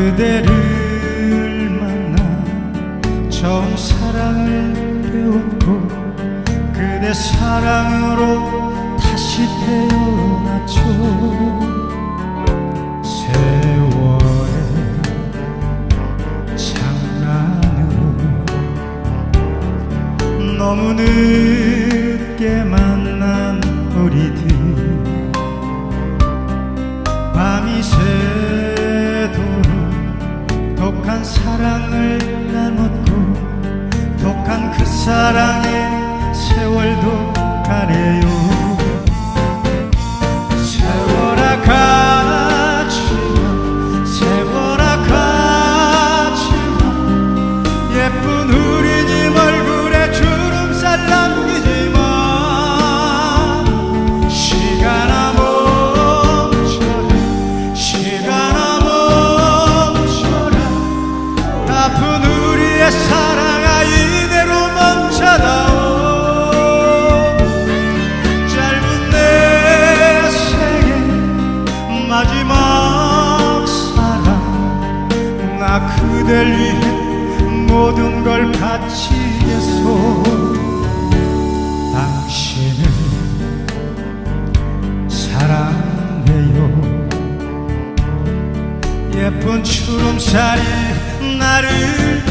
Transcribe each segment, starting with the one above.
그대를 만나 처음 사랑을 배웠고 그대 사랑으로 다시 태어났죠. 세월의 장난으로 너무 늦게 만난 우리들 밤이 새도록 독한 사랑을 나눴고 독한 그 사랑에 세월도 가래요 그댈 위해 모든 걸 바치겠소. 당신을 사랑해요. 예쁜 주름살이 나를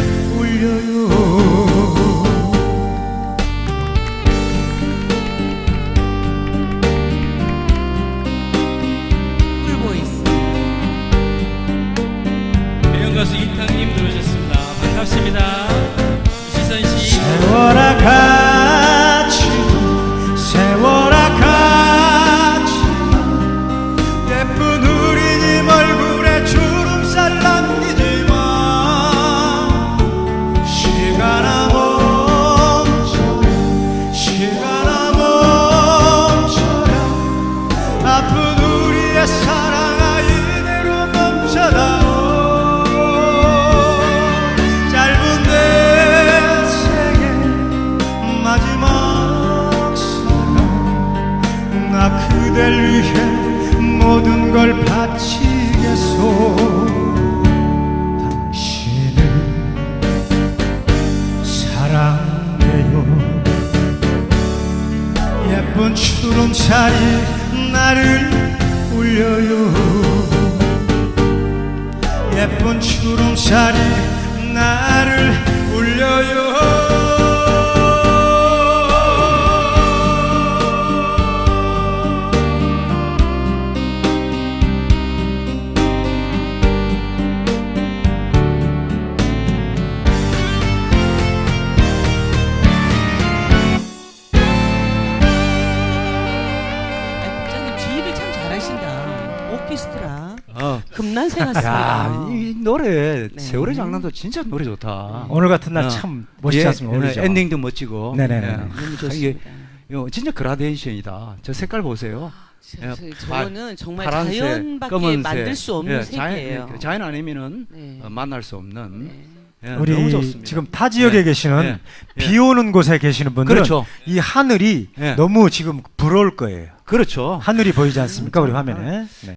나 그댈 위해 모든 걸 바치겠소. 당신을 사랑해요. 예쁜 주름살이 나를 울려요. 예쁜 주름살이 나를 울려요 신다 오케스트라 어. 같습니다 이 노래 네. 세월의 장난도 진짜 노래 좋다. 오늘 같은 날 어. 참 멋있지 예, 않습니까? 예, 오늘이죠? 엔딩도 멋지고. 네네네. 예. 너무 이게 좋습니다 이거 진짜 그라데이션이다. 저 색깔 보세요. 저- 예, 저- 저거는 정말 파란색, 자연밖에 검은색. 만들 수 없는 예, 색이에요 예, 자연 아니면은 네. 어, 만날 수 없는. 네. 예, 너무 우리 좋습니다. 지금 타 지역에 예, 계시는 예, 예. 비 오는 곳에 계시는 분들은 그렇죠. 이 하늘이 예. 너무 지금 부러울 거예요. 그렇죠. 하늘이 보이지 않습니까? 우리 화면에. 네.